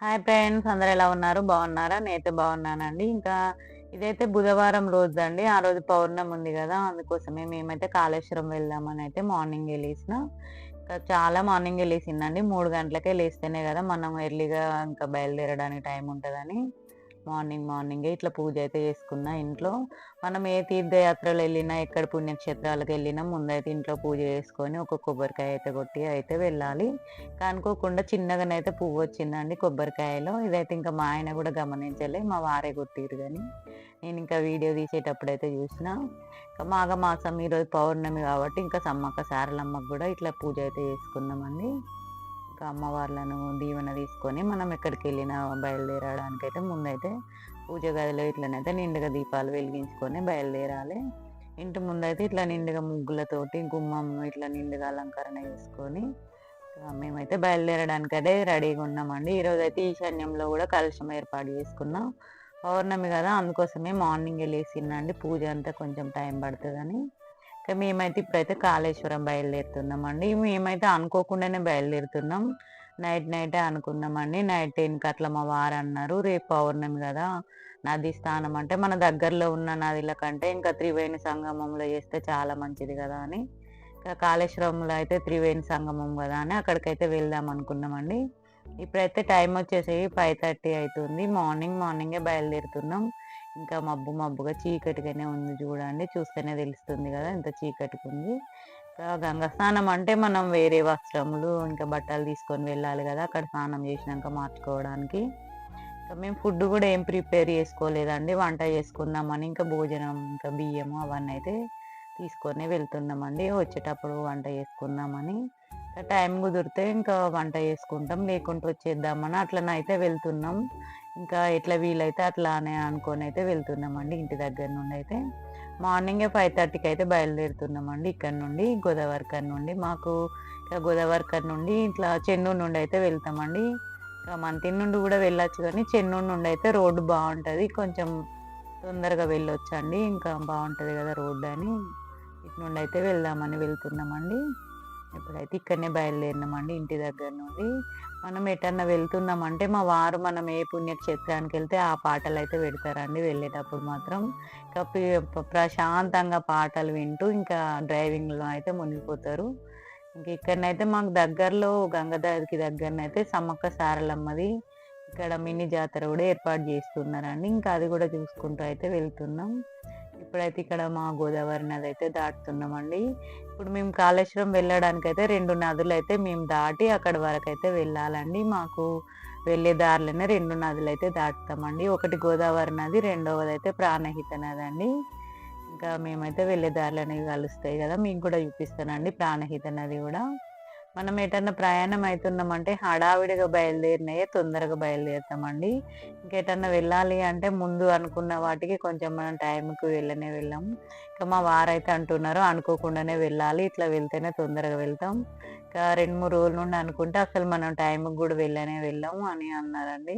Hi friends అందరు ఎలా ఉన్నారు? బాగున్నారా? నేనైతే బాగున్నానండి. ఇంకా ఇదైతే బుధవారం రోజు అండి ఆ రోజు పౌర్ణమి ఉంది కదా అందుకోసమే మేమైతే కాళేశ్వరం వెళ్దామని అయితే మార్నింగ్ వెళ్ళేసిన ఇంకా చాలా మార్నింగ్ వెళ్ళేసిందండి మూడు గంటలకే లేస్తేనే కదా మనం ఎర్లీగా ఇంకా బయలుదేరడానికి టైం ఉంటుందని. మార్నింగ్ మార్నింగే ఇట్లా పూజ అయితే చేసుకున్నా. ఇంట్లో మనం ఏ తీర్థయాత్రలు వెళ్ళినా ఎక్కడ పుణ్యక్షేత్రాలకు వెళ్ళినా ముందైతే ఇంట్లో పూజ చేసుకొని ఒక కొబ్బరికాయ అయితే కొట్టి అయితే వెళ్ళాలి. కానుకోకుండా చిన్నగానైతే పువ్వు వచ్చిందండి కొబ్బరికాయలో. ఇదైతే ఇంకా మా ఆయన కూడా గమనించలే మా వారే కొట్టిరు కానీ నేను ఇంకా వీడియో తీసేటప్పుడు అయితే చూసిన. ఇంకా మాఘ మాసం ఈరోజు పౌర్ణమి కాబట్టి ఇంకా సమ్మక్క సారలమ్మకు కూడా ఇట్లా పూజ అయితే చేసుకున్నామండి. ఇంకా అమ్మవార్లను దీవెన తీసుకొని మనం ఎక్కడికి వెళ్ళినా బయలుదేరడానికైతే ముందైతే పూజ గదిలో ఇట్లనైతే నిండుగా దీపాలు వెలిగించుకొని బయలుదేరాలి. ఇంటి ముందైతే ఇట్లా నిండుగా ముగ్గులతోటి గుమ్మం ఇట్లా నిండుగా అలంకరణ చేసుకొని మేమైతే బయలుదేరడానికి అదే రెడీగా ఉన్నామండి. ఈరోజు అయితే ఈశాన్యంలో కూడా కలుషం ఏర్పాటు చేసుకున్నాం. పౌర్ణమి కదా అందుకోసమే మార్నింగ్ వెళ్ళేసిందండి పూజ అంతా కొంచెం టైం పడుతుందని. మేమైతే ఇప్పుడైతే కాళేశ్వరం బయలుదేరుతున్నామండి. మేమైతే అనుకోకుండానే బయలుదేరుతున్నాం. నైట్ నైటే అనుకున్నామండి. నైట్ టెన్కి అట్లా మా వారు అన్నారు రేపు పౌర్ణమి కదా. నది స్థానం అంటే మన దగ్గరలో ఉన్న నదిల కంటే ఇంకా త్రివేణి సంగమంలో చేస్తే చాలా మంచిది కదా అని. ఇంకా కాళేశ్వరంలో అయితే త్రివేణి సంగమం కదా అని అక్కడికైతే వెళ్దాం అనుకున్నామండి. ఇప్పుడైతే టైం వచ్చేసి ఫైవ్ థర్టీ అవుతుంది. మార్నింగ్ మార్నింగే బయలుదేరుతున్నాం. ఇంకా మబ్బు మబ్బుగా చీకటిగానే ఉంది చూడండి. చూస్తేనే తెలుస్తుంది కదా ఇంత చీకటికుంది. ఉంది ఇంకా గంగా స్నానం అంటే మనం వేరే వస్త్రములు ఇంకా బట్టలు తీసుకొని వెళ్ళాలి కదా అక్కడ స్నానం చేసినాక మార్చుకోవడానికి. ఇంకా మేము ఫుడ్ కూడా ఏం ప్రిపేర్ చేసుకోలేదండి. వంట చేసుకుందామని ఇంకా భోజనం ఇంకా బియ్యము అవన్నీ అయితే తీసుకొని వెళ్తున్నామండి. వచ్చేటప్పుడు వంట చేసుకుందామని. టైం కుదిరితే ఇంకా వంట చేసుకుంటాం. లేకుంటే వచ్చేద్దామని అట్లనైతే వెళ్తున్నాం. ఇంకా ఎట్లా వీలైతే అట్లానే అనుకొని అయితే వెళ్తున్నామండి ఇంటి దగ్గర నుండి అయితే. మార్నింగే ఫైవ్ థర్టీకి అయితే బయలుదేరుతున్నామండి ఇక్కడ నుండి గోదావరికర్ నుండి. మాకు ఇక గోదావరికర్ నుండి ఇట్లా చెన్నూరు నుండి అయితే వెళ్తామండి. ఇంకా మంతి నుండి కూడా వెళ్ళొచ్చు కానీ చెన్నూరు నుండి అయితే రోడ్డు బాగుంటుంది. కొంచెం తొందరగా వెళ్ళొచ్చు అండి ఇంకా బాగుంటుంది కదా రోడ్డు అని ఇటు నుండి అయితే వెళ్దామని వెళ్తున్నామండి. ఇప్పుడైతే ఇక్కడనే బయలుదేరినామండి ఇంటి దగ్గర నుండి. మనం ఎటన్నా వెళ్తున్నాం అంటే మా వారు మనం ఏ పుణ్యక్షేత్రానికి వెళ్తే ఆ పాటలు అయితే పెడతారండి వెళ్ళేటప్పుడు మాత్రం. ఇంకా ప్రశాంతంగా పాటలు వింటూ ఇంకా డ్రైవింగ్లో అయితే మునిగిపోతారు. ఇంక ఇక్కడనైతే మాకు దగ్గరలో గంగాధర్కి దగ్గరనైతే సమ్మక్క సారలమ్మది ఇక్కడ మినీ జాతర కూడా ఏర్పాటు చేస్తున్నారండి. ఇంకా అది కూడా చూసుకుంటూ అయితే వెళ్తున్నాం. ఇప్పుడైతే ఇక్కడ మా గోదావరి నది అయితే దాటుతున్నామండి. ఇప్పుడు మేము కాళేశ్వరం వెళ్ళడానికి అయితే రెండు నదులు అయితే మేము దాటి అక్కడ వరకు అయితే వెళ్ళాలండి. మాకు వెళ్ళే దారిలోనే రెండు నదులు అయితే దాటుతామండి. ఒకటి గోదావరి నది రెండవది అయితే ప్రాణహిత నది అండి ఇంకా మేమైతే వెళ్ళే దారిలోనే కలుస్తాయి కదా మీకు కూడా చూపిస్తానండి ప్రాణహిత నది కూడా. మనం ఎటన్నా ప్రయాణం అవుతున్నామంటే హడావిడిగా బయలుదేరినాయే తొందరగా బయలుదేరుతామండి. ఇంకెటన్నా వెళ్ళాలి అంటే ముందు అనుకున్న వాటికి కొంచెం మనం టైంకి వెళ్ళనే వెళ్ళాం. ఇంకా మా వారైతే అంటున్నారు అనుకోకుండానే వెళ్ళాలి ఇట్లా వెళ్తేనే తొందరగా వెళ్తాం. ఇంకా రెండు మూడు రోజుల నుండి అనుకుంటే అసలు మనం టైంకి కూడా వెళ్ళనే వెళ్ళాము అని అన్నారండి.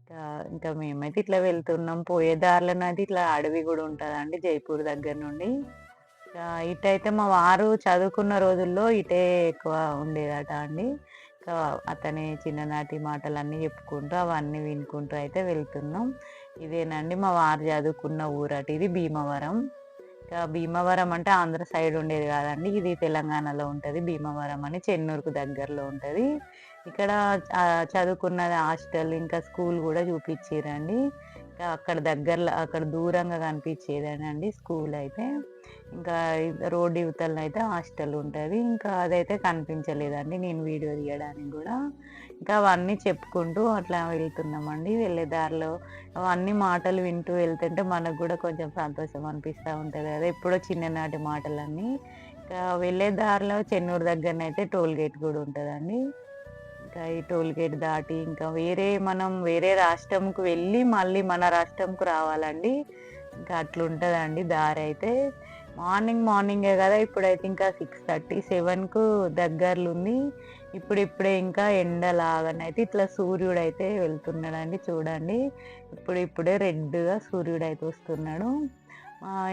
ఇంకా ఇంకా మేమైతే ఇట్లా వెళ్తున్నాం. పోయే దారిలోనే అయితే ఇట్లా అడవి కూడా ఉంటుందండి జైపూర్ దగ్గర నుండి. ఇటైతే మా వారు చదువుకున్న రోజుల్లో ఇటే ఎక్కువ ఉండేదట అండి. ఇంకా అతని చిన్ననాటి మాటలన్నీ చెప్పుకుంటూ అవన్నీ వినుకుంటూ అయితే వెళ్తున్నాం. ఇదేనండి మా వారు చదువుకున్న ఊరట. ఇది భీమవరం. ఇంకా భీమవరం అంటే ఆంధ్ర సైడ్ ఉండేది కాదండి. ఇది తెలంగాణలో ఉంటుంది. భీమవరం అని చెన్నూరుకు దగ్గరలో ఉంటుంది. ఇక్కడ చదువుకున్నది హాస్టల్ ఇంకా స్కూల్ కూడా చూపించారండి. అక్కడ దగ్గరలో అక్కడ దూరంగా కనిపించేదేనండి స్కూల్ అయితే. ఇంకా రోడ్డు యువతలను అయితే హాస్టల్ ఉంటుంది. ఇంకా అదైతే కనిపించలేదండి నేను వీడియో తీయడానికి కూడా. ఇంకా అవన్నీ చెప్పుకుంటూ అట్లా వెళ్తున్నామండి. వెళ్ళే దారిలో అవన్నీ మాటలు వింటూ వెళ్తుంటే మనకు కూడా కొంచెం సంతోషం అనిపిస్తూ ఉంటుంది కదా. ఎప్పుడో చిన్ననాటి మాటలన్నీ. ఇంకా వెళ్ళే దారిలో చెన్నూరు దగ్గరనైతే టోల్ గేట్ కూడా ఉంటుందండి. వస్తాయి ఈ టోల్ గేట్ దాటి ఇంకా వేరే మనం వేరే రాష్ట్రంకు వెళ్ళి మళ్ళీ మన రాష్ట్రంకు రావాలండి. ఇంకా అట్లుంటుందండి దారి అయితే. మార్నింగ్ మార్నింగే కదా ఇప్పుడైతే ఇంకా సిక్స్ థర్టీ సెవెన్కు దగ్గరలో ఉంది ఇప్పుడు ఇప్పుడే ఇంకా ఎండలాగానైతే ఇట్లా సూర్యుడు అయితే వెళ్తున్నాడండి చూడండి. ఇప్పుడు ఇప్పుడే రెడ్గా సూర్యుడు అయితే వస్తున్నాడు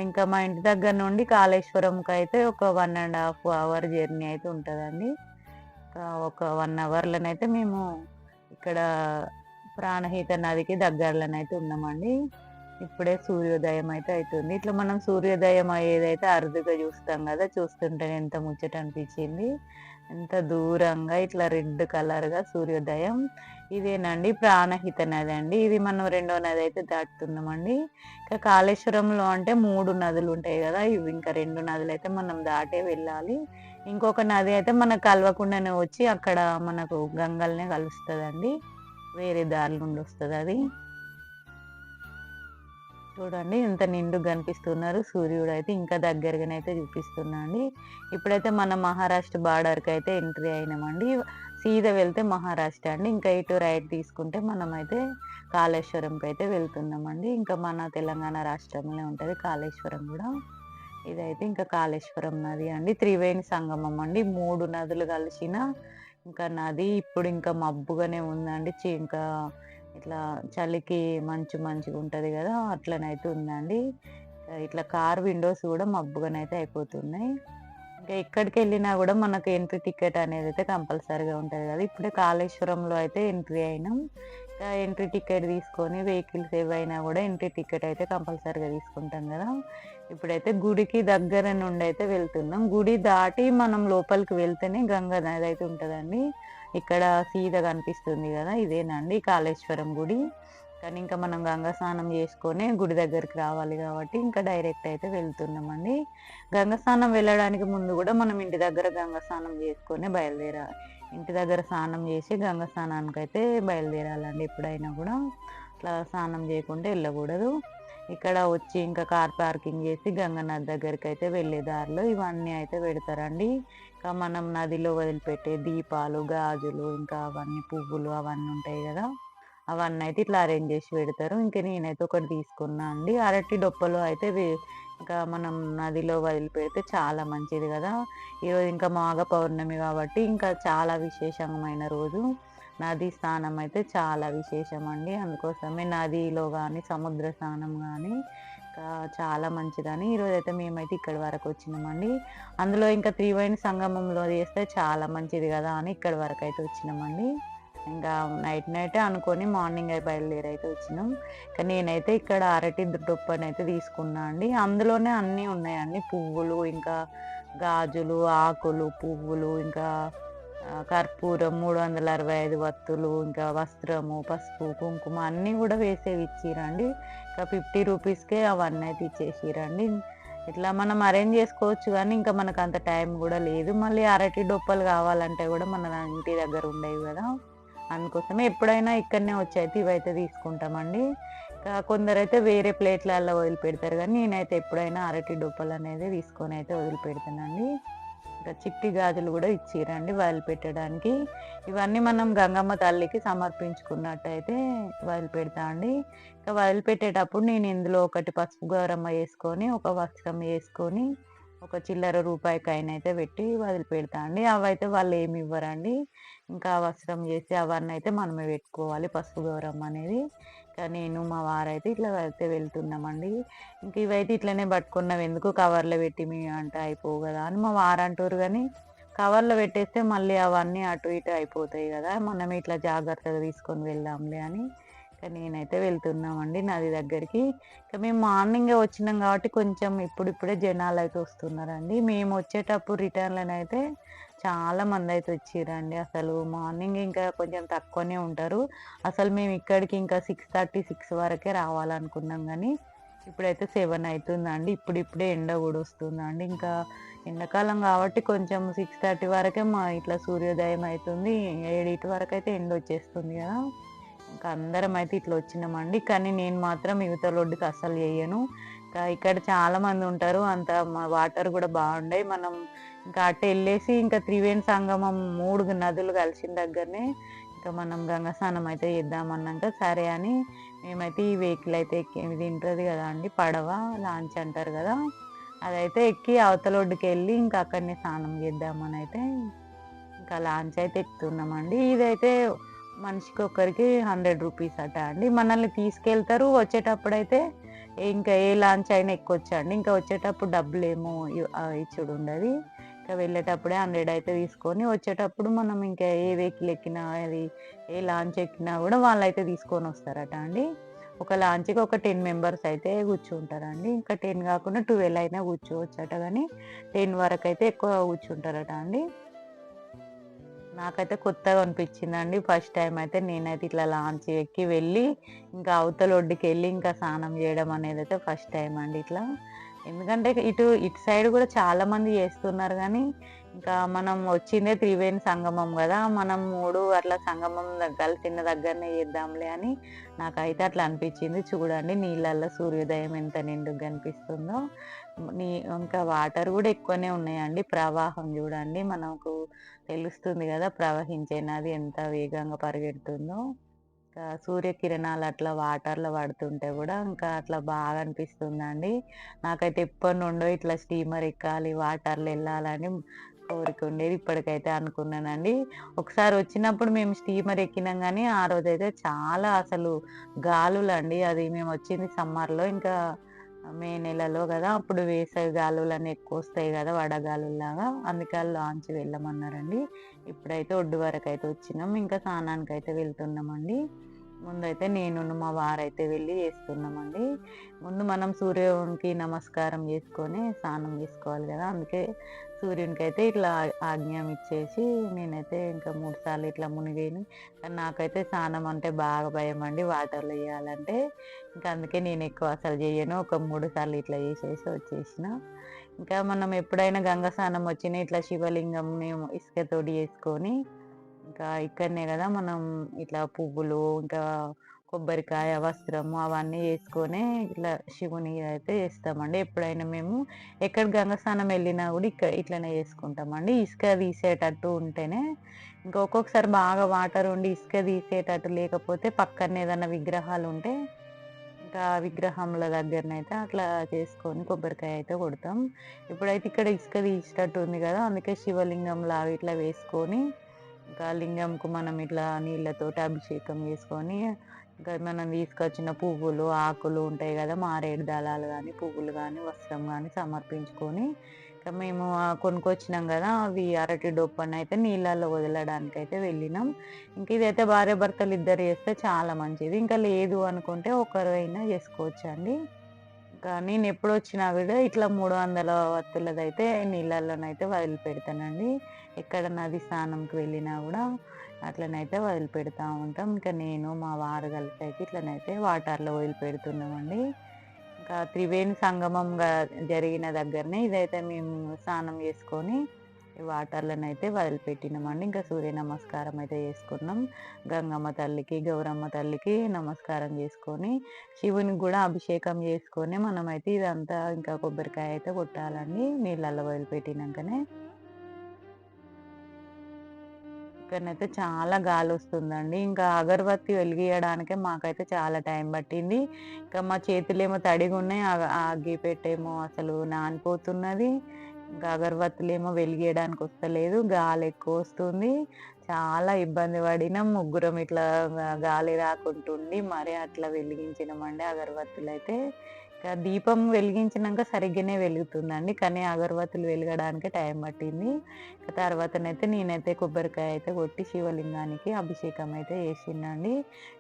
ఇంకా మా ఇంటి దగ్గర నుండి కాళేశ్వరంకి అయితే ఒక one and half hour journey అయితే ఉంటుందండి. ఒక వన్ అవర్లోనైతే మేము ఇక్కడ ప్రాణహిత నదికి దగ్గరలోనైతే ఉన్నామండి. ఇప్పుడే సూర్యోదయం అయితే అవుతుంది ఇట్లా మనం సూర్యోదయం అయ్యేదైతే అరుదుగా చూస్తాం కదా చూస్తుంటే ఎంత ముచ్చట అనిపించింది. ఎంత దూరంగా ఇట్లా రెడ్ కలర్గా సూర్యోదయం. ఇదేనండి ప్రాణహిత నది అండి. ఇది మనం రెండో నది అయితే దాటుతున్నామండి. ఇంకా కాళేశ్వరంలో అంటే మూడు నదులు ఉంటాయి కదా ఇవి ఇంకా రెండు నదులు అయితే మనం దాటే వెళ్ళాలి. ఇంకొక నది అయితే మనకు కలవకుండానే వచ్చి అక్కడ మనకు గంగల్నే కలుస్తుందండి. వేరే దారి నుండి వస్తుంది అది. చూడండి ఇంత నిండు కనిపిస్తున్నారు. సూర్యుడు అయితే ఇంకా దగ్గరగానైతే చూపిస్తున్నా అండి ఇప్పుడైతే మన మహారాష్ట్ర బార్డర్కి అయితే ఎంట్రీ అయినామండి. సీదా వెళ్తే మహారాష్ట్ర అండి. ఇంకా ఇటు రైట్ తీసుకుంటే మనమైతే కాళేశ్వరంకి అయితే వెళ్తున్నామండి. ఇంకా మన తెలంగాణ రాష్ట్రంలో ఉంటుంది కాళేశ్వరం కూడా. ఇదైతే ఇంకా కాళేశ్వరం నది అండి. త్రివేణి సంగమం అండి. మూడు నదులు కలిసిన ఇంకా నది ఇప్పుడు ఇంకా మబ్బుగానే ఉందండి. ఇంకా ఇట్లా చలికి మంచు మంచిగా ఉంటుంది కదా అట్లనైతే ఉందండి. ఇట్లా కార్ విండోస్ కూడా మబ్బుగానైతే అయిపోతున్నాయి. ఇంకా ఎక్కడికి వెళ్ళినా కూడా మనకు ఎంట్రీ టికెట్ అనేది అయితే కంపల్సరీగా ఉంటుంది కదా. ఇప్పుడే కాళేశ్వరంలో అయితే ఎంట్రీ అయినాం. ఎంట్రీ టికెట్ తీసుకొని వెహికల్స్ ఏవైనా కూడా ఎంట్రీ టికెట్ అయితే కంపల్సరీగా తీసుకుంటాం కదా. ఇప్పుడైతే గుడికి దగ్గర నుండి అయితే వెళ్తున్నాం. గుడి దాటి మనం లోపలికి వెళ్తేనే గంగా నది అయితే ఉంటుందండి. ఇక్కడ సీద కనిపిస్తుంది కదా ఇదేనండి కాళేశ్వరం గుడి. కానీ ఇంకా మనం గంగా స్నానం చేసుకొని గుడి దగ్గరికి రావాలి కాబట్టి ఇంకా డైరెక్ట్ అయితే వెళ్తున్నామండి. గంగా స్నానం వెళ్ళడానికి ముందు కూడా మనం ఇంటి దగ్గర గంగా స్నానం చేసుకొని బయలుదేరాలి. ఇంటి దగ్గర స్నానం చేసి గంగ స్నానానికి అయితే బయలుదేరాలండి ఎప్పుడైనా కూడా. అట్లా స్నానం చేయకుండా వెళ్ళకూడదు. ఇక్కడ వచ్చి ఇంకా కార్ పార్కింగ్ చేసి గంగ నది దగ్గరికి అయితే వెళ్ళే దారిలో ఇవన్నీ అయితే పెడతారండి. ఇంకా మనం నదిలో వదిలిపెట్టే దీపాలు గాజులు ఇంకా అవన్నీ పువ్వులు అవన్నీ ఉంటాయి కదా. అవన్నీ అయితే ఇట్లా అరేంజ్ చేసి పెడతారు. ఇంకా నేనైతే ఒకటి తీసుకున్నా అండి. అరటి డొప్పలు అయితే ఇంకా మనం నదిలో వదిలిపెడితే చాలా మంచిది కదా. ఈరోజు ఇంకా మాఘ పౌర్ణమి కాబట్టి ఇంకా చాలా విశేషమైన రోజు. నది స్నానం అయితే చాలా విశేషం అండి అందుకోసమే నదిలో కానీ సముద్ర స్నానం కానీ ఇంకా చాలా మంచిదని ఈరోజు అయితే మేమైతే ఇక్కడి వరకు వచ్చినామండి. అందులో ఇంకా త్రివేణి సంగమంలో చేస్తే చాలా మంచిది కదా అని ఇక్కడి వరకు అయితే వచ్చినామండి. ఇంకా నైట్ నైటే అనుకొని మార్నింగ్ అయి బయలుదేరి అయితే వచ్చినాం. ఇంకా నేనైతే ఇక్కడ అరటి డొప్పని అయితే తీసుకున్నా అండి. అందులోనే అన్నీ ఉన్నాయండి. పువ్వులు ఇంకా గాజులు ఆకులు పువ్వులు ఇంకా కర్పూరం మూడు వందల అరవై ఐదు వత్తులు ఇంకా వస్త్రము పసుపు కుంకుమ అన్నీ కూడా వేసేవి ఇచ్చిరండి. ఇంకా ఫిఫ్టీ రూపీస్కే అవన్నీ అయితే ఇచ్చేసిరండి. ఇట్లా మనం అరేంజ్ చేసుకోవచ్చు కానీ ఇంకా మనకు అంత టైం కూడా లేదు. మళ్ళీ అరటి డొప్పలు కావాలంటే కూడా మన ఇంటి దగ్గర ఉండేవి కదా. అందుకోసమే ఎప్పుడైనా ఇక్కడనే వచ్చి అయితే ఇవైతే తీసుకుంటామండి. ఇంకా కొందరైతే వేరే ప్లేట్లలో వదిలిపెడతారు కానీ నేనైతే ఎప్పుడైనా అరటి డొప్పలు అనేది తీసుకొని అయితే వదిలిపెడతానండి ఇంకా చిట్టి గాజులు కూడా ఇచ్చిరండి వదిలిపెట్టడానికి ఇవన్నీ మనం గంగమ్మ తల్లికి సమర్పించుకున్నట్టయితే వదిలిపెడతా అండి. ఇంకా వదిలిపెట్టేటప్పుడు నేను ఇందులో ఒకటి పసుపు గౌరమ్మ వేసుకొని ఒక వస్త్రం వేసుకొని ఒక చిల్లర రూపాయికైనా అయితే పెట్టి వదిలిపెడతా అండి. అవైతే వాళ్ళు ఏమి ఇవ్వరండి. ఇంకా వస్త్రం చేసి అవన్నీ అయితే మనమే పెట్టుకోవాలి పసుపు గౌరవం అనేది. ఇంకా నేను మా వారైతే ఇట్లా అయితే వెళ్తున్నామండి. ఇంక ఇవైతే ఇట్లనే పట్టుకున్నాం. ఎందుకు కవర్లో పెట్టి మీ అంటే అయిపోవు కదా అని మా వారు అంటారు కానీ కవర్లో పెట్టేస్తే మళ్ళీ అవన్నీ అటు ఇటు అయిపోతాయి కదా మనం ఇట్లా జాగ్రత్తగా తీసుకొని వెళ్దాంలే అని. ఇంకా నేనైతే వెళ్తున్నామండి నది దగ్గరికి. ఇంకా మేము మార్నింగే వచ్చినాం కాబట్టి కొంచెం ఇప్పుడిప్పుడే జనాలు అయితే వస్తున్నారండి. మేము వచ్చేటప్పుడు రిటర్న్లోనైతే చాలా మంది అయితే వచ్చిరండి. అసలు మార్నింగ్ ఇంకా కొంచెం తక్కువనే ఉంటారు. అసలు మేము ఇక్కడికి ఇంకా సిక్స్ థర్టీ సిక్స్ వరకే రావాలనుకున్నాం కానీ ఇప్పుడైతే సెవెన్ అవుతుందండి ఇప్పుడిప్పుడే ఎండ కూడా వస్తుందండి. ఇంకా ఎండాకాలం కాబట్టి కొంచెం సిక్స్ థర్టీ వరకే మా ఇట్లా సూర్యోదయం అవుతుంది ఏడింటి వరకు అయితే ఎండ వచ్చేస్తుంది కదా. ఇంకా అందరం అయితే ఇట్లా వచ్చినామండి. కానీ నేను మాత్రం యువత రోడ్డుకి అస్సలు చేయను ఇంకా ఇక్కడ చాలా మంది ఉంటారు. అంత వాటర్ కూడా బాగుండే మనం ఇంకా అటు వెళ్ళేసి ఇంకా త్రివేణి సంగమం మూడు నదులు కలిసిన దగ్గరనే ఇంకా మనం గంగా స్నానం అయితే చేద్దామన్నాక సరే అని మేమైతే ఈ వెహికల్ అయితే ఎక్కి ఇది ఉంటుంది కదా అండి పడవ లాంచ్ అంటారు కదా అదైతే ఎక్కి అవతల ఒడ్డుకి వెళ్ళి ఇంకా అక్కడనే స్నానం చేద్దామని అయితే ఇంకా లాంచ్ అయితే ఎక్కుతున్నామండి ఇదైతే మనిషికి ఒక్కరికి హండ్రెడ్ రూపీస్ అట అండి. మనల్ని తీసుకెళ్తారు వచ్చేటప్పుడు అయితే ఇంకా ఏ లాంచ్ అయినా ఎక్కొచ్చండి ఇంకా వచ్చేటప్పుడు డబ్బులు ఏమో ఇచ్చుడు ఉండదు. ఇంకా వెళ్ళేటప్పుడే హండ్రెడ్ అయితే తీసుకొని వచ్చేటప్పుడు మనం ఇంకా ఏ వెహికల్ ఎక్కినా అది ఏ లాంచ్ ఎక్కినా కూడా వాళ్ళైతే తీసుకొని వస్తారట అండి. ఒక లాంచ్కి ఒక టెన్ మెంబర్స్ అయితే కూర్చుంటారండి. ఇంకా టెన్ కాకుండా ట్వెల్వ్ అయినా కూర్చోవచ్చట కానీ టెన్ వరకు అయితే ఎక్కువ కూర్చుంటారట అండి. నాకైతే కొత్తగా అనిపించిందండి. ఫస్ట్ టైం అయితే నేనైతే ఇట్లా లాంచ్ ఎక్కి వెళ్ళి ఇంకా అవతల ఒడ్డుకి వెళ్ళి ఇంకా స్నానం చేయడం అనేది అయితే ఫస్ట్ టైం అండి ఇట్లా. ఎందుకంటే ఇటు ఇటు సైడ్ కూడా చాలా మంది చేస్తున్నారు కానీ ఇంకా మనం వచ్చిందే త్రివేణి సంగమం కదా. మనం మూడు అట్లా సంగమం కలిసిన దగ్గరనే చేద్దాంలే అని నాకైతే అట్లా అనిపించింది. చూడండి నీళ్ళల్లో సూర్యోదయం ఎంత నిండుగా కనిపిస్తుందో. నీ ఇంకా వాటర్ కూడా ఎక్కువనే ఉన్నాయండి. ప్రవాహం చూడండి మనకు తెలుస్తుంది కదా ప్రవహించే నది ఎంత వేగంగా పరిగెడుతుందో. ఇంకా సూర్యకిరణాలు అట్లా వాటర్లో పడుతుంటే కూడా ఇంకా అట్లా బాగా అనిపిస్తుందండి. నాకైతే ఎప్పటి నుండో ఇట్లా స్టీమర్ ఎక్కాలి వాటర్లో వెళ్ళాలని కోరిక ఉండేది. ఇప్పటికైతే అనుకున్నానండి. ఒకసారి వచ్చినప్పుడు మేము స్టీమర్ ఎక్కినాం కానీ ఆ రోజైతే చాలా అసలు గాలులండి. అది మేము వచ్చింది సమ్మర్లో ఇంకా మే నెలలో కదా. అప్పుడు వేసవి గాలులు ఎక్కువ వస్తాయి కదా వడగాలులాగా అందుకే లాంచ్ వెళ్ళమన్నారండి. ఇప్పుడైతే ఒడ్డు వరకు అయితే వచ్చినాం. ఇంకా స్నానానికి అయితే వెళ్తున్నామండి. ముందైతే నేను మా వారైతే వెళ్ళి చేస్తున్నామండి ముందు మనం సూర్యునికి నమస్కారం చేసుకొని స్నానం చేసుకోవాలి కదా. అందుకే సూర్యునికి అయితే ఇట్లా ఆజ్ఞం ఇచ్చేసి నేనైతే ఇంకా మూడు సార్లు ఇట్లా మునిగాను. కానీ నాకైతే స్నానం అంటే బాగా భయం అండి. వాటర్లో చేయాలంటే ఇంకా అందుకే నేను ఎక్కువ అసలు చేయను. ఒక మూడు సార్లు ఇట్లా చేసేసి వచ్చేసిన. ఇంకా మనం ఎప్పుడైనా గంగ స్నానం వచ్చినా ఇట్లా శివలింగం ఇసుకతోటి చేసుకొని ఇంకా ఇక్కడనే కదా మనం ఇట్లా పువ్వులు ఇంకా కొబ్బరికాయ వస్త్రము అవన్నీ వేసుకొని ఇట్లా శివుని అయితే చేస్తామండి. ఎప్పుడైనా మేము ఎక్కడ గంగస్నానం వెళ్ళినా కూడా ఇక్కడ ఇట్లనే చేసుకుంటామండి. ఇసుక తీసేటట్టు ఉంటేనే ఇంకా ఒక్కొక్కసారి బాగా వాటర్ ఉండి ఇసుక తీసేటట్టు లేకపోతే పక్కన ఏదైనా విగ్రహాలు ఉంటే ఇంకా విగ్రహంల దగ్గరనైతే అట్లా చేసుకొని కొబ్బరికాయ అయితే కొడతాం. ఇప్పుడైతే ఇక్కడ ఇసుక తీసేటట్టు ఉంది కదా అందుకే శివలింగం లావి ఇట్లా వేసుకొని ఇంకా లింగంకు మనం ఇట్లా నీళ్ళతోటి అభిషేకం చేసుకొని ఇంకా మనం తీసుకొచ్చిన పువ్వులు ఆకులు ఉంటాయి కదా మారేడు దళాలు కానీ పువ్వులు కానీ వస్త్రం కానీ సమర్పించుకొని ఇంకా మేము కొనుక్కొచ్చినాం కదా అవి అరటి డొప్పని అయితే నీళ్ళల్లో వదలడానికి అయితే వెళ్ళినాం. ఇంక ఇదైతే భార్య భర్తలు ఇద్దరు చేస్తే చాలా మంచిది. ఇంకా లేదు అనుకుంటే ఒకరైనా చేసుకోవచ్చు అండి. ఇంకా నేను ఎప్పుడు వచ్చినా కూడా ఇట్లా మూడు వందల వత్తులదైతే నీళ్ళల్లోనైతే వదిలిపెడతానండి. ఎక్కడ నది స్నానంకి వెళ్ళినా కూడా అట్లనైతే వదిలిపెడతా ఉంటాం. ఇంకా నేను మా వారు కలిసి అయితే ఇట్లనైతే వాటర్లో వదిలిపెడుతున్నామండి. ఇంకా త్రివేణి సంగమంగా జరిగిన దగ్గరనే ఇదైతే మేము స్నానం చేసుకొని వాటర్లను అయితే వదిలిపెట్టినామండి. ఇంకా సూర్య నమస్కారం అయితే చేసుకున్నాం. గంగమ్మ తల్లికి గౌరమ్మ తల్లికి నమస్కారం చేసుకొని శివునికి కూడా అభిషేకం చేసుకొని మనమైతే ఇదంతా ఇంకా కొబ్బరికాయ అయితే కొట్టాలండి. నీళ్ళల్లో వదిలిపెట్టినాకనే ఇక్కడనైతే చాలా గాలి వస్తుందండి ఇంకా అగరబత్తి వెలిగియడానికే మాకైతే చాలా టైం పట్టింది. ఇంకా మా చేతులేమో తడిగా ఉన్నాయి ఆ- ఆగి పెట్టేమో అసలు నానిపోతున్నది. ఇంకా అగరబత్తులేమో ఏమో వస్తలేదు గాలి ఎక్కువ వస్తుంది చాలా ఇబ్బంది పడినాం ముగ్గురం ఇట్లా గాలి రాకుంటుంది మరి అట్లా వెలిగించినామండి అగరబత్తులు అయితే దీపం వెలిగించినాక సరిగ్గానే వెలుగుతుందండి. కానీ అగరబత్తులు వెలగడానికి టైం పట్టింది. తర్వాతనైతే నేనైతే కొబ్బరికాయ అయితే కొట్టి శివలింగానికి అభిషేకం అయితే చేసిందండి.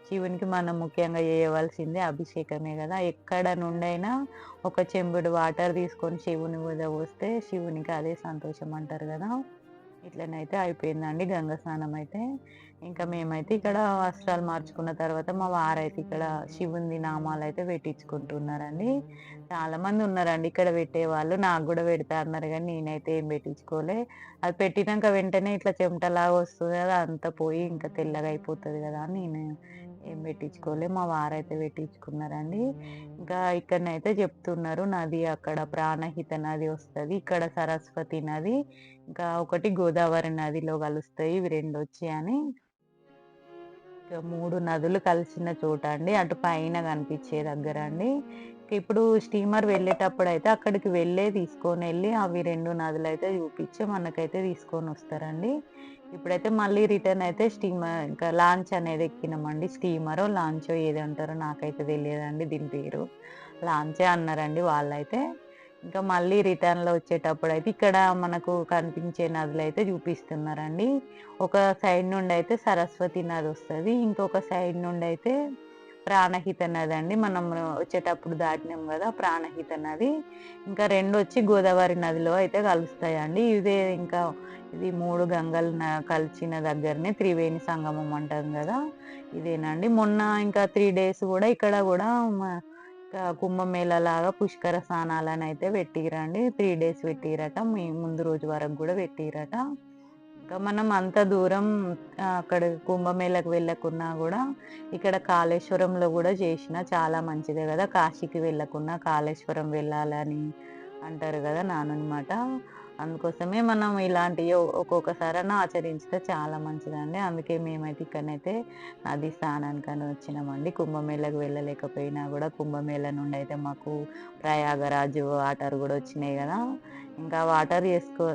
శివునికి మనం ముఖ్యంగా చేయవలసింది అభిషేకమే కదా. ఎక్కడ నుండైనా ఒక చెంబుడు వాటర్ తీసుకొని శివుని మీద పోస్తే శివునికి అదే సంతోషం అంటారు కదా. ఇట్లనైతే అయిపోయిందండి గంగ స్నానం అయితే. ఇంకా మేమైతే ఇక్కడ వస్త్రాలు మార్చుకున్న తర్వాత మా వారైతే ఇక్కడ శివుని నామాలు అయితే పెట్టించుకుంటున్నారండి. చాలా మంది ఉన్నారండి ఇక్కడ పెట్టేవాళ్ళు నాకు కూడా పెడతా అన్నారు కానీ నేనైతే ఏం పెట్టించుకోలే. అది పెట్టినాక వెంటనే ఇట్లా చెమటలాగా వస్తుంది కదా అంతా పోయి ఇంకా తెల్లగా అయిపోతుంది కదా అని నేను ఏం పెట్టించుకోలే. మా వారైతే పెట్టించుకున్నారండి. ఇంకా ఇక్కడనైతే చెప్తున్నారు నది అక్కడ ప్రాణహిత నది వస్తుంది. ఇక్కడ సరస్వతి నది ఇంకా ఒకటి గోదావరి నదిలో కలుస్తాయి ఇవి రెండు వచ్చి అని. ఇంకా మూడు నదులు కలిసిన చోట అండి. అటు పైన కనిపించే దగ్గర అండి. ఇప్పుడు స్టీమర్ వెళ్ళేటప్పుడు అయితే అక్కడికి వెళ్ళే తీసుకొని వెళ్ళి అవి రెండు నదులు అయితే చూపించి మనకైతే తీసుకొని వస్తారండి. ఇప్పుడైతే మళ్ళీ రిటర్న్ అయితే స్టీమర్ ఇంకా లాంచ్ అనేది ఎక్కినామండి. స్టీమరో లాంచో ఏది అంటారో నాకైతే తెలియదండి దీని పేరు. లాంచే అన్నారండి వాళ్ళైతే. ఇంకా మళ్ళీ రిటర్న్లో వచ్చేటప్పుడు అయితే ఇక్కడ మనకు కనిపించే నదులు అయితే చూపిస్తున్నారండి. ఒక సైడ్ నుండి అయితే సరస్వతి నది వస్తుంది. ఇంకొక సైడ్ నుండి అయితే ప్రాణహిత నది అండి మనం వచ్చేటప్పుడు దాటినాం కదా ప్రాణహిత నది ఇంకా రెండు వచ్చి గోదావరి నదిలో అయితే కలుస్తాయండి. ఇదే ఇంకా ఇది మూడు గంగలు కలిసిన దగ్గరనే త్రివేణి సంగమం అంటాం కదా ఇదేనండి. మొన్న ఇంకా త్రీ డేస్ కూడా ఇక్కడ కూడా కుంభమేళ లాగా పుష్కర స్నానాలను అయితే పెట్టిరండి త్రీ డేస్ పెట్టిరట. మీ ముందు రోజు వరకు కూడా పెట్టిరట. ఇంకా మనం అంత దూరం అక్కడ కుంభమేళకు వెళ్ళకున్నా కూడా ఇక్కడ కాళేశ్వరంలో కూడా చేసిన చాలా మంచిదే కదా. కాశీకి వెళ్ళకున్నా కాళేశ్వరం వెళ్ళాలని అంటారు కదా నానమాట అందుకోసమే మనం ఇలాంటివి ఒక్కొక్కసారి ఆచరిస్తే చాలా మంచిదండి. అందుకే మేమైతే ఇక్కడనైతే నది స్నానానికని వచ్చినామండి. కుంభమేళకు వెళ్ళలేకపోయినా కూడా కుంభమేళ నుండి అయితే మాకు ప్రయాగరాజు వాటర్ కూడా వచ్చినాయి కదా. ఇంకా వాటర్ వేసుకో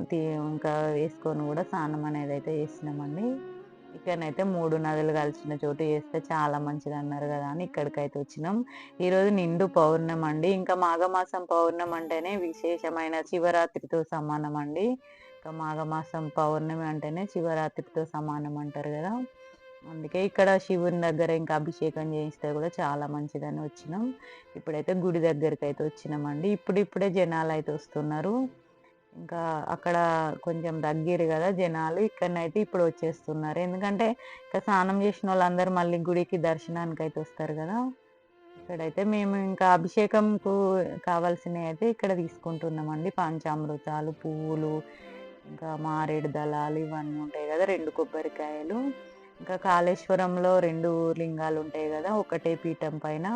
ఇంకా వేసుకొని కూడా స్నానం అనేది అయితే చేసినామండి. ఇక్కడనైతే మూడు నదులు కలిసిన చోటు చేస్తే చాలా మంచిది అన్నారు కదా అని ఇక్కడికైతే వచ్చినాం. ఈరోజు నిండు పౌర్ణం అండి ఇంకా మాఘమాసం పౌర్ణం అంటేనే విశేషమైన శివరాత్రితో సమానం అండి ఇంకా మాఘమాసం పౌర్ణమి అంటేనే శివరాత్రితో సమానం అంటారు కదా. అందుకే ఇక్కడ శివుని దగ్గర ఇంకా అభిషేకం చేయిస్తే కూడా చాలా మంచిదని వచ్చినాం. ఇప్పుడైతే గుడి దగ్గరికి అయితే వచ్చినామండి. ఇప్పుడిప్పుడే జనాలు అయితే వస్తున్నారు. ఇంకా అక్కడ కొంచెం దగ్గర కదా జనాలు. ఇక్కడనైతే ఇప్పుడు వచ్చేస్తున్నారు. ఎందుకంటే ఇంకా స్నానం చేసిన వాళ్ళందరూ మళ్ళీ గుడికి దర్శనానికి అయితే వస్తారు కదా. ఇక్కడైతే మేము ఇంకా అభిషేకంకు కావాల్సినవి అయితే ఇక్కడ తీసుకుంటున్నామండి. పంచామృతాలు పువ్వులు ఇంకా మారేడు దళాలు ఇవన్నీ ఉంటాయి కదా రెండు కొబ్బరికాయలు. ఇంకా కాళేశ్వరంలో రెండు లింగాలు ఉంటాయి కదా ఒకటే పీఠం పైన.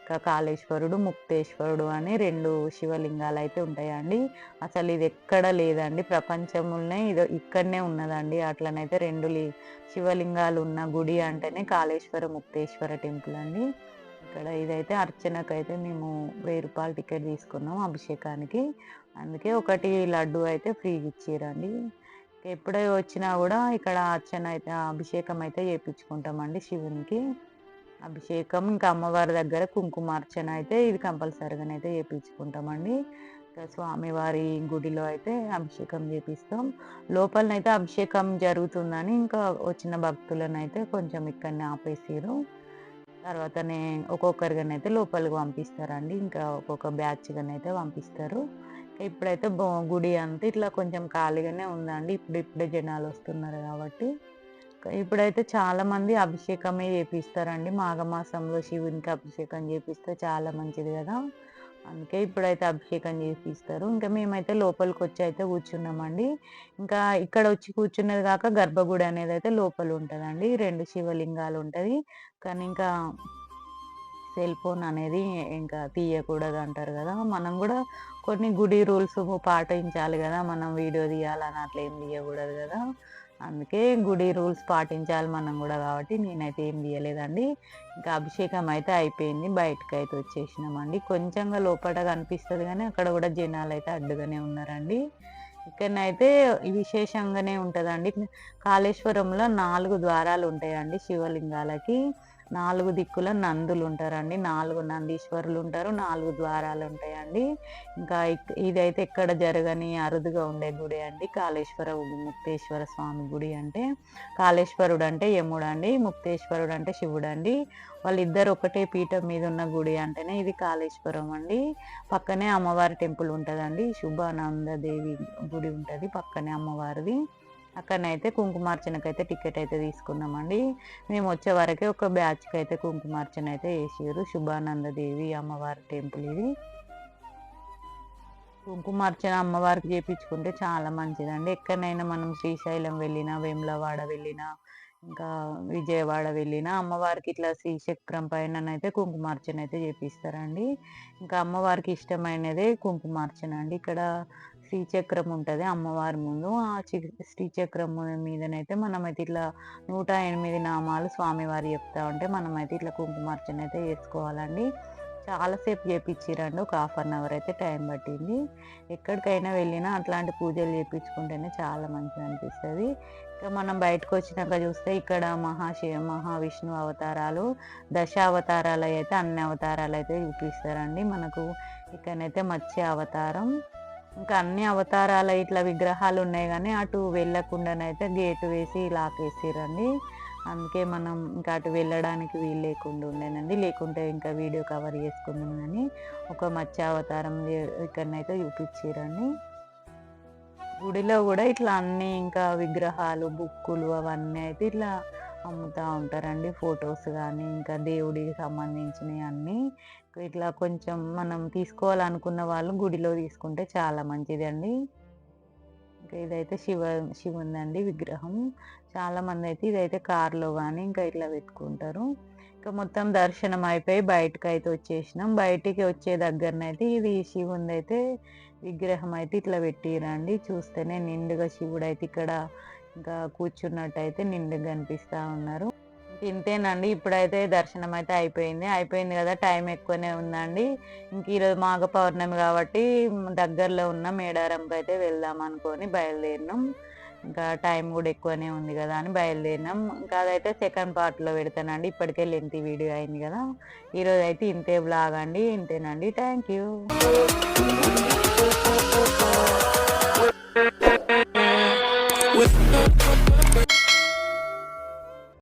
ఇంకా కాళేశ్వరుడు ముక్తేశ్వరుడు అని రెండు శివలింగాలు అయితే ఉంటాయండి. అసలు ఇది ఎక్కడ లేదండి. ప్రపంచంలోనే ఇది ఇక్కడనే ఉన్నదండి. అట్లనైతే రెండు లి శివలింగాలు ఉన్న గుడి అంటేనే కాళేశ్వర ముక్తేశ్వర టెంపుల్ అండి. ఇక్కడ ఇదైతే అర్చనకు అయితే మేము వెయ్యి రూపాయలు టికెట్ తీసుకున్నాం అభిషేకానికి. అందుకే ఒకటి లడ్డు అయితే ఫ్రీగా ఇచ్చిరండి ఎప్పుడే వచ్చినా కూడా ఇక్కడ అర్చన అయితే అభిషేకం అయితే చేయించుకుంటామండి శివునికి. అభిషేకం ఇంకా అమ్మవారి దగ్గర కుంకుమార్చన అయితే ఇది కంపల్సరీగా అయితే చేయించుకుంటామండి ఇంకా స్వామివారి గుడిలో అయితే అభిషేకం చేపిస్తాం. లోపలనైతే అభిషేకం జరుగుతుందని ఇంకా వచ్చిన భక్తులను అయితే కొంచెం ఇక్కడనే ఆపేసారు తర్వాతనే ఒక్కొక్కరిగానైతే లోపలికి పంపిస్తారండి. ఇంకా ఒక్కొక్క బ్యాచ్గానైతే పంపిస్తారు. ఇప్పుడైతే గుడి అంతా ఇట్లా కొంచెం ఖాళీగానే ఉందండి. ఇప్పుడు ఇప్పుడే జనాలు వస్తున్నారు కాబట్టి. ఇప్పుడైతే చాలా మంది అభిషేకమే చేపిస్తారండి. మాఘమాసంలో శివునికి అభిషేకం చేపిస్తే చాలా మంచిది కదా. అందుకే ఇప్పుడైతే అభిషేకం చేపిస్తారు. ఇంకా మేమైతే లోపలికి వచ్చి అయితే కూర్చున్నామండి. ఇంకా ఇక్కడ వచ్చి కూర్చున్నది కాక గర్భగుడి అనేది అయితే లోపల ఉంటుందండి. రెండు శివలింగాలు ఉంటుంది. కానీ ఇంకా సెల్ ఫోన్ అనేది ఇంకా తీయకూడదు అంటారు కదా. మనం కూడా కొన్ని గుడి రూల్స్ పాటించాలి కదా. మనం వీడియో తీయాలని అట్లా ఏం తీయకూడదు కదా. అందుకే గుడి రూల్స్ పాటించాలి మనం కూడా కాబట్టి నేనైతే ఏం తీయలేదండి. ఇంకా అభిషేకం అయితే అయిపోయింది. బయటకు అయితే వచ్చేసినామండి. కొంచెంగా లోపల కనిపిస్తుంది కానీ అక్కడ కూడా జనాలు అయితే అడ్డుగానే ఉన్నారండి. ఇక్కడనైతే విశేషంగానే ఉంటుందండి. కాళేశ్వరంలో నాలుగు ద్వారాలు ఉంటాయండి శివలింగాలకి. నాలుగు దిక్కుల నందులు ఉంటారండి నాలుగు నందీశ్వరులు ఉంటారు నాలుగు ద్వారాలు ఉంటాయండి ఇంకా ఇదైతే ఎక్కడ జరగని అరుదుగా ఉండే గుడి అండి. కాళేశ్వర ముక్తేశ్వర స్వామి గుడి అంటే కాళేశ్వరుడు అంటే యముడు అండి ముక్తేశ్వరుడు అంటే శివుడు అండి వాళ్ళిద్దరు ఒకటే పీఠం మీద ఉన్న గుడి అంటేనే ఇది కాళేశ్వరం అండి. పక్కనే అమ్మవారి టెంపుల్ ఉంటుందండి శుభానందదేవి గుడి ఉంటుంది పక్కనే అమ్మవారిది. అక్కడనైతే కుంకుమార్చనకి అయితే టికెట్ అయితే తీసుకున్నామండి. మేము వచ్చే వరకే ఒక బ్యాచ్కి అయితే కుంకుమార్చన అయితే వేసారు శుభానందదేవి అమ్మవారి టెంపుల్ ఇది. కుంకుమార్చన అమ్మవారికి చేపించుకుంటే చాలా మంచిదండి. ఎక్కడైనా మనం శ్రీశైలం వెళ్ళినా వేములవాడ వెళ్ళినా ఇంకా విజయవాడ వెళ్ళినా అమ్మవారికి ఇట్లా శ్రీచక్రం పైన అయితే కుంకుమార్చన అయితే చేపిస్తారండి. ఇంకా అమ్మవారికి ఇష్టమైనదే కుంకుమార్చన అండి. ఇక్కడ శ్రీచక్రం ఉంటుంది అమ్మవారి ముందు. ఆ శ్రీచక్రం మీదనైతే మనమైతే ఇట్లా నూట ఎనిమిది నామాలు స్వామివారి చెప్తా ఉంటే మనమైతే ఇట్లా కుంకుమార్చన అయితే వేసుకోవాలండి చాలాసేపు చేపించిరండి ఒక హాఫ్ అన్ అవర్ అయితే టైం పట్టింది. ఎక్కడికైనా వెళ్ళినా అట్లాంటి పూజలు చేయించుకుంటేనే చాలా మంచిగా అనిపిస్తుంది. ఇంకా మనం బయటకు వచ్చినాక చూస్తే ఇక్కడ మహాశివ మహావిష్ణు అవతారాలు దశ అవతారాలు అయితే అన్ని అవతారాలు అయితే చూపిస్తారండి. మనకు ఇక్కడనైతే మత్స్య అవతారం ఇంకా అన్ని అవతారాల ఇట్లా విగ్రహాలు ఉన్నాయి కానీ అటు వెళ్ళకుండానైతే గేటు వేసి లాక్ వేసిరండి అందుకే మనం ఇంకా అటు వెళ్ళడానికి వీలు లేకుండా ఉండేనండి. లేకుంటే ఇంకా వీడియో కవర్ చేసుకుందాం కానీ ఒక మత్స్య అవతారం ఇక్కడనైతే చూపించారండి గుడిలో కూడా ఇట్లా అన్ని ఇంకా విగ్రహాలు బుక్కులు అవన్నీ అయితే ఇట్లా అమ్ముతూ ఉంటారండి. ఫొటోస్ కానీ ఇంకా దేవుడికి సంబంధించినవి అన్నీ ఇట్లా కొంచెం మనం తీసుకోవాలనుకున్న వాళ్ళు గుడిలో తీసుకుంటే చాలా మంచిదండి. ఇంకా ఇదైతే శివ శివుందండి విగ్రహం. చాలామంది అయితే ఇదైతే కార్లో కానీ ఇంకా ఇట్లా పెట్టుకుంటారు. ఇంకా మొత్తం దర్శనం అయిపోయి బయటకు అయితే వచ్చేసినాం. బయటికి వచ్చే దగ్గరనైతే ఇది శివుంది అయితే విగ్రహం అయితే ఇట్లా పెట్టిరండి. చూస్తేనే నిండుగా శివుడు అయితే ఇక్కడ ఇంకా కూర్చున్నట్టు అయితే నిండుగా కనిపిస్తూ ఉన్నారు. ఇంతేనండి. ఇప్పుడైతే దర్శనం అయితే అయిపోయింది. అయిపోయింది కదా టైం ఎక్కువనే ఉందండి. ఇంక ఈరోజు మాఘ పౌర్ణమి కాబట్టి దగ్గరలో ఉన్న మేడారంకి అయితే వెళ్దాం అనుకొని బయలుదేరినాం. ఇంకా టైం కూడా ఎక్కువనే ఉంది కదా అని బయలుదేరినాం. ఇంకా అదైతే సెకండ్ పార్ట్లో పెడతానండి. ఇప్పటికే లెంత్ వీడియో అయింది కదా. ఈరోజు అయితే ఇంతే బ్లాగ్ అండి. ఇంతేనండి. Thank you.